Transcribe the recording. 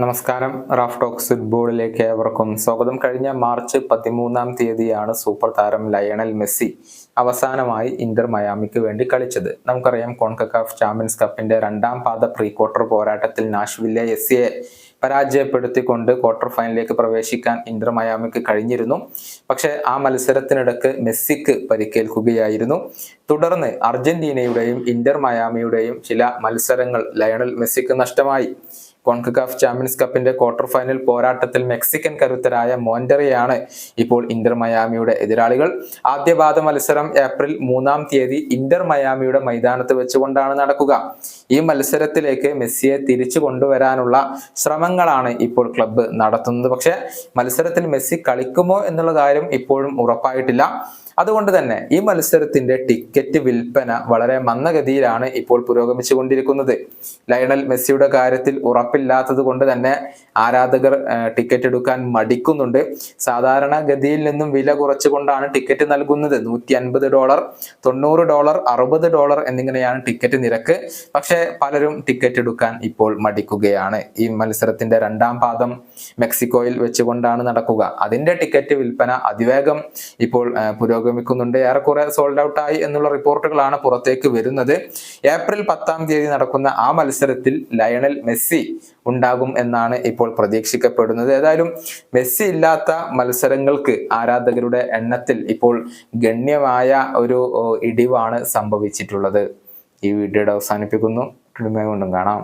നമസ്കാരം. Raf talks ഫുട്ബോളിലേക്ക് ഏവർക്കും സ്വാഗതം. കഴിഞ്ഞ മാർച്ച് പതിമൂന്നാം തീയതിയാണ് സൂപ്പർ താരം ലയണൽ മെസ്സി അവസാനമായി ഇന്റർ മയാമിക്ക് വേണ്ടി കളിച്ചത്. നമുക്കറിയാം കോൺകക്കാഫ് ചാമ്പ്യൻസ് കപ്പിന്റെ രണ്ടാം പാദ പ്രീ ക്വാർട്ടർ പോരാട്ടത്തിൽ നാഷ്വില്ലെ എസ് സിയെ പരാജയപ്പെടുത്തിക്കൊണ്ട് ക്വാർട്ടർ ഫൈനലിലേക്ക് പ്രവേശിക്കാൻ ഇന്റർ മയാമിക്ക് കഴിഞ്ഞിരുന്നു. പക്ഷേ ആ മത്സരത്തിനിടക്ക് മെസ്സിക്ക് പരിക്കേൽക്കുകയായിരുന്നു. തുടർന്ന് അർജന്റീനയുടെയും ഇന്റർ മയാമിയുടെയും ചില മത്സരങ്ങൾ ലയണൽ മെസ്സിക്ക് നഷ്ടമായി. കോൺകക്കാഫ് ചാമ്പ്യൻസ് കപ്പിന്റെ ക്വാർട്ടർ ഫൈനൽ പോരാട്ടത്തിൽ മെക്സിക്കൻ കരുത്തരായ മോൻഡറിയാണ് ഇപ്പോൾ ഇന്റർ മയാമിയുടെ എതിരാളികൾ. ആദ്യപാദ മത്സരം ഏപ്രിൽ മൂന്നാം തീയതി ഇന്റർ മയാമിയുടെ മൈതാനത്ത് വെച്ചുകൊണ്ടാണ് നടക്കുക. ഈ മത്സരത്തിലേക്ക് മെസ്സിയെ തിരിച്ചു കൊണ്ടുവരാനുള്ള ശ്രമങ്ങളാണ് ഇപ്പോൾ ക്ലബ്ബ് നടത്തുന്നത്. പക്ഷേ മത്സരത്തിൽ മെസ്സി കളിക്കുമോ എന്നുള്ള കാര്യം ഇപ്പോഴും ഉറപ്പായിട്ടില്ല. അതുകൊണ്ട് തന്നെ ഈ മത്സരത്തിന്റെ ടിക്കറ്റ് വിൽപ്പന വളരെ മന്ദഗതിയിലാണ് ഇപ്പോൾ പുരോഗമിച്ചു കൊണ്ടിരിക്കുന്നത് ലയണൽ മെസ്സിയുടെ കാര്യത്തിൽ ഉറപ്പില്ലാത്തത് കൊണ്ട് തന്നെ ആരാധകർ ടിക്കറ്റ് എടുക്കാൻ മടിക്കുന്നുണ്ട്. സാധാരണ ഗതിയിൽ നിന്നും വില കുറച്ചുകൊണ്ടാണ് ടിക്കറ്റ് നൽകുന്നത്. നൂറ്റി അൻപത് ഡോളർ തൊണ്ണൂറ് ഡോളർ അറുപത് ഡോളർ എന്നിങ്ങനെയാണ് ടിക്കറ്റ് നിരക്ക്. പക്ഷെ പലരും ടിക്കറ്റ് എടുക്കാൻ ഇപ്പോൾ മടിക്കുകയാണ്. ഈ മത്സരത്തിന്റെ രണ്ടാം പാദം മെക്സിക്കോയിൽ വെച്ചുകൊണ്ടാണ് നടക്കുക. അതിന്റെ ടിക്കറ്റ് വിൽപ്പന അതിവേഗം ഇപ്പോൾ പുരോഗമിക്കുന്നുണ്ട്. ഏറെക്കുറെ സോൾഡ് ഔട്ട് ആയി എന്നുള്ള റിപ്പോർട്ടുകളാണ് പുറത്തേക്ക് വരുന്നത്. ഏപ്രിൽ പത്താം തീയതി നടക്കുന്ന ആ മത്സരത്തിൽ ലയണൽ മെസ്സി ഉണ്ടാകും എന്നാണ് ഇപ്പോൾ പ്രതീക്ഷിക്കപ്പെടുന്നത്. ഏതായാലും മെസ്സി ഇല്ലാത്ത മത്സരങ്ങൾക്ക് ആരാധകരുടെ എണ്ണത്തിൽ ഇപ്പോൾ ഗണ്യമായ ഒരു ഇടിവാണ് സംഭവിച്ചിട്ടുള്ളത്. ഈ വീഡിയോയുടെ അവസാനിപ്പിക്കുന്നു. കൊണ്ടും കാണാം.